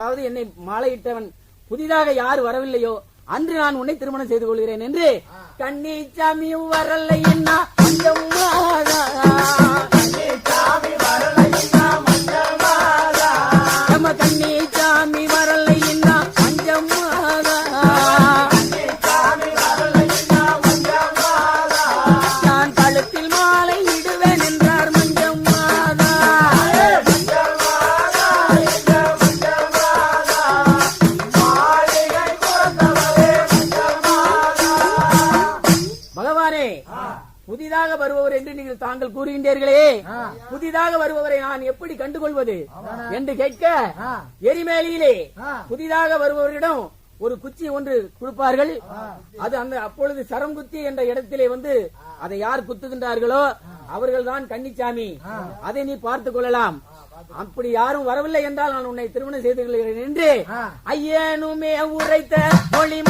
அதாவது என்னை மாலையிட்டவன் புதிதாக யார் வரவில்லையோ அன்று நான் உன்னை திருமணம் செய்து கொள்கிறேன் என்று கன்னிச்சாமி வரலைன்னா நம்ம கன்னிச்சாமி வரலைன்னா பஞ்சமாதா நான் கழுத்தில் மாலை இடுவேன் என்றார் மஞ்சம் புதிதாக வருபவர் என்று நீங்கள் தாங்கள் கூறுகின்றீர்களே. புதிதாக வருபவரை நான் எப்படி கண்டுகொள்வது என்று கேட்க எரிமேலியிலே புதிதாக வருபவரிடம் ஒரு குச்சி ஒன்று கொடுப்பார்கள். அது அந்த அப்பொழுது சரம் குத்தி என்ற இடத்திலே வந்து அதை யார் குத்துகின்றார்களோ அவர்கள் தான் கன்னிச்சாமி அதை நீ பார்த்துக் கொள்ளலாம். அப்படி யாரும் வரவில்லை என்றால் நான் உன்னை திருமணம் செய்து கொள்கிறேன் என்று. ஐயனுமே உரைத்த மொழிமணி